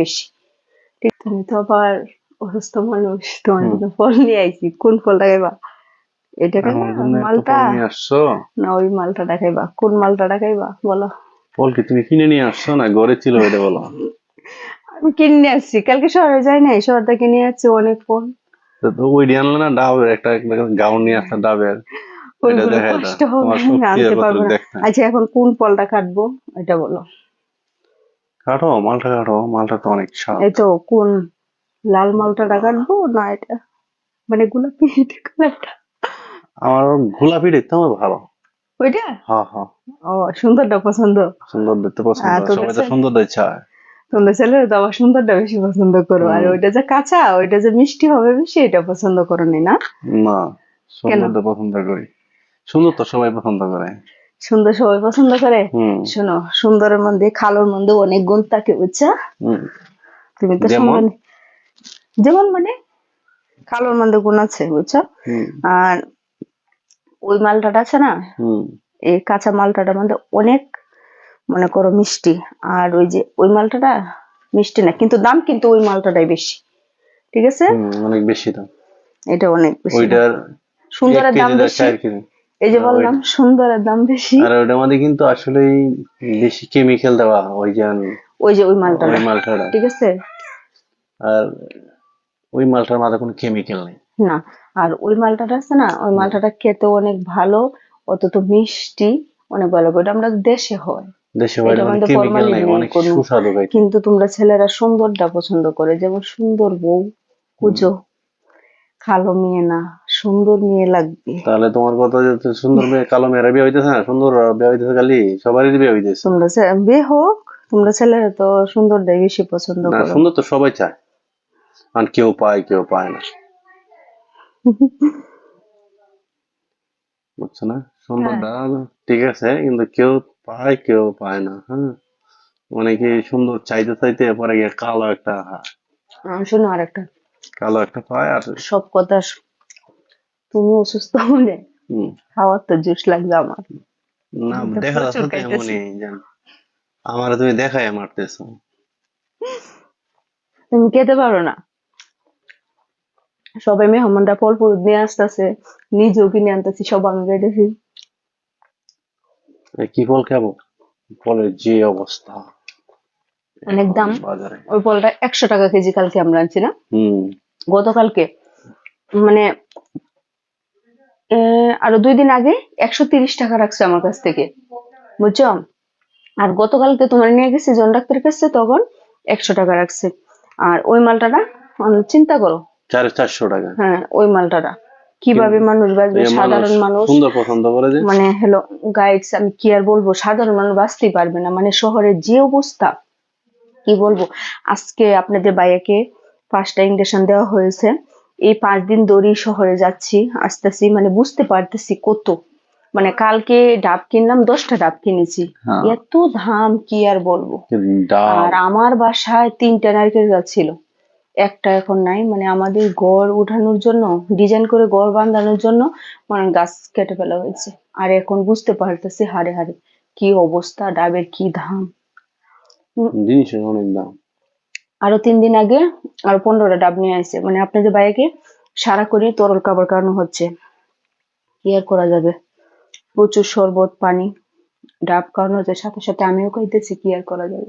বেশি। ঠিক তুমি তো আবার অসুস্থ মানুষ তোমার। ফল নিয়ে আইছি। কোন ফলটা খাইবা এটা মালটা? আসছো? না ওই মালটা খাইবা কোন খাইবা বলো। ফল কি তুমি কিনে নিয়ে আসছো না ঘরে ছিল এটা বলো? আমি কিনে নিয়ে আসছি। কালকে শহরে যাই নাই শহর থেকে নিয়ে আসছি অনেক ফল। ওই দিয়ে আনলে না ডাবের একটা গাউন নিয়ে আসলে ডাবের ওইগুলো কষ্ট হবে আনতে পারব না। আচ্ছা এখন কোন ফলটা কাটবো? এটা বলো। কাটো মালটা কাটো মালটা তো অনেক স্বাদ এই তো কোন লাল মালটাটা কাটবো না এটা? মানে গোলাপি কালারটা আমার গোলাপি দেখতে আমার ভালো। ওইটা? হ্যাঁ হ্যাঁ। ও সুন্দরটা পছন্দ। সুন্দর দেখতে পছন্দ। সবাই তো সুন্দর চায়। তোমরা ছেলেরা তো আবার সুন্দরটা বেশি পছন্দ করো। আর ওইটা যে কাঁচা ওইটা যে মিষ্টি হবে বেশি এটা পছন্দ করো না না? সুন্দর তো পছন্দ করি। সুন্দর তো সবাই পছন্দ করে। সুন্দর সবাই পছন্দ করে। শোনো সুন্দরের মধ্যে খালোর মধ্যে অনেক গুণ থাকে বুঝছ? তুমি তো যেমন? যেমন মানে খালোর মধ্যে গুণ আছে বুঝছ? আর ওই মালটাটা আছে না? এই কাঁচা মালটাটার মধ্যে অনেক মনে করো মিষ্টি। আর ওই যে ওই মালটাটা মিষ্টি না কিন্তু দাম কিন্তু ওই মালটাটাই বেশি। ঠিক আছে? অনেক বেশি দাম। এটা অনেক বেশি ওইটার সুন্দরের দাম বেশি। এই যে বললাম সুন্দরের দাম বেশি। আর ওইটার মধ্যে কিন্তু আসলেই বেশি কেমিক্যাল দেওয়া ওই যে ওই যে ওই মালটা ওই মালটাটা। ঠিক আছে? আর ওই মালটার মধ্যে কোনো কেমিক্যাল নেই। না আর ওই মালটাটা আছে না ওই মালটাটা খেতে অনেক ভালো অত তো মিষ্টি অনেক ভালো। ওটা আমরা দেশে হয়। দেশে কেমিক্যাল নেই অনেক সুস্বাদু কিন্তু তোমরা ছেলেরা সুন্দরটা পছন্দ করে যেমন সুন্দর বউ পুজো কালো মেয়ে না সুন্দর মেয়ে লাগবে। তাহলে তোমার কথা যে সুন্দর মেয়ে কালো মেয়েরা বিয়ে হইতেছে না? সুন্দর বিয়ে হইতেছে খালি? সবারই বিয়ে হইতেছে। তোমরা বিয়ে হোক তোমরা ছেলেরা তো সুন্দরটাই বেশি পছন্দ না করো। সুন্দর তো সবাই চায়। আর কেউ পায় কেউ পায় না। বুঝছ না? সুন্দরটা ঠিক আছে কিন্তু কেউ পায় কেউ পায় না হ্যাঁ? অনেকে সুন্দর চাইতে চাইতে পরে গিয়ে কালো একটা হ্যাঁ, শোনো আর একটা কালো একটা পায় আর সব কথা তুমি অসুস্থ হলে খাওয়ার তো জুস লাগবে আমার না দেখা যাচ্ছে তো এমনই জান আমার তুমি দেখাই মারতেছো তুমি খেতে পারো না সবাই মেহমানরা ফল ফুল নিয়ে আসতেছে নিজেও কিনে আনতেছি সব আমি বেড়েছি কি ফল খাব ফলের যে অবস্থা অনেক দাম ওই ফলটা একশো টাকা কেজি কালকে আমরা আনছি না হুম গতকালকে মানে আরও দুই দিন আগে একশো তিরিশ টাকা রাখছে আমার কাছ থেকে। বুঝছ? আর গতকালকে তোমার নিয়ে গেছি জন ডাক্তারের কাছে তখন একশো টাকা রাখছে। আর ওই মালটাটা অনেক চিন্তা করো। চার চারশো টাকা। হ্যাঁ ওই মালটাটা। কীভাবে মানুষ বাঁচবে? সাধারণ মানুষ। সুন্দর পছন্দ করে যে। মানে হ্যালো গাইডস আমি কি আর বলব? সাধারণ মানুষ বাঁচতেই পারবে না। মানে শহরের যে অবস্থা কি বলব? আজকে আপনাদের বাইয়াকে পাঁচটা ইঞ্জেকশন দেওয়া হয়েছে। এই পাঁচ দিন ধরেই শহরে যাচ্ছি আসতেছি মানে বুঝতে পারতেছি কত। মানে কালকে ডাব কিনলাম দশটা ডাব কিনেছি। হ্যাঁ। এত দাম কি আর বলব? আর আমার বাসায় তিনটা নারকেল গাছ ছিল। একটা এখন নাই মানে আমাদের গড় উঠানোর জন্য ডিজাইন করে গড় বাঁধানোর জন্য মানে গাছ কেটে ফেলা হয়েছে। আর এখন বুঝতে পারতেছি হারে হারে কি অবস্থা ডাবের কি ধাম জিনিসের অনেক দাম। আরও তিন দিন আগে আরও পনেরোটা ডাব নিয়ে আসছে। মানে আপনাদের বাইকে সারা করে তরল কাবার কারণ হচ্ছে কি আর করা যাবে? প্রচুর শরবত পানি ডাব কারণ হচ্ছে সাথে সাথে আমিও খাইতেছি কি আর করা যাবে?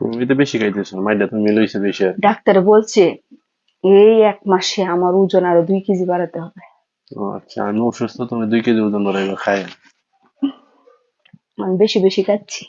তুমি তো বেশি খাইতেছো মাইটা তুমি লইছে বেশি ডাক্তার বলছে এই এক মাসে আমার ওজন আরও দুই কেজি বাড়াতে হবে। আচ্ছা আমি অসুস্থ তুমি দুই কেজি ওজন ধরে খাই আমি বেশি বেশি খাচ্ছি।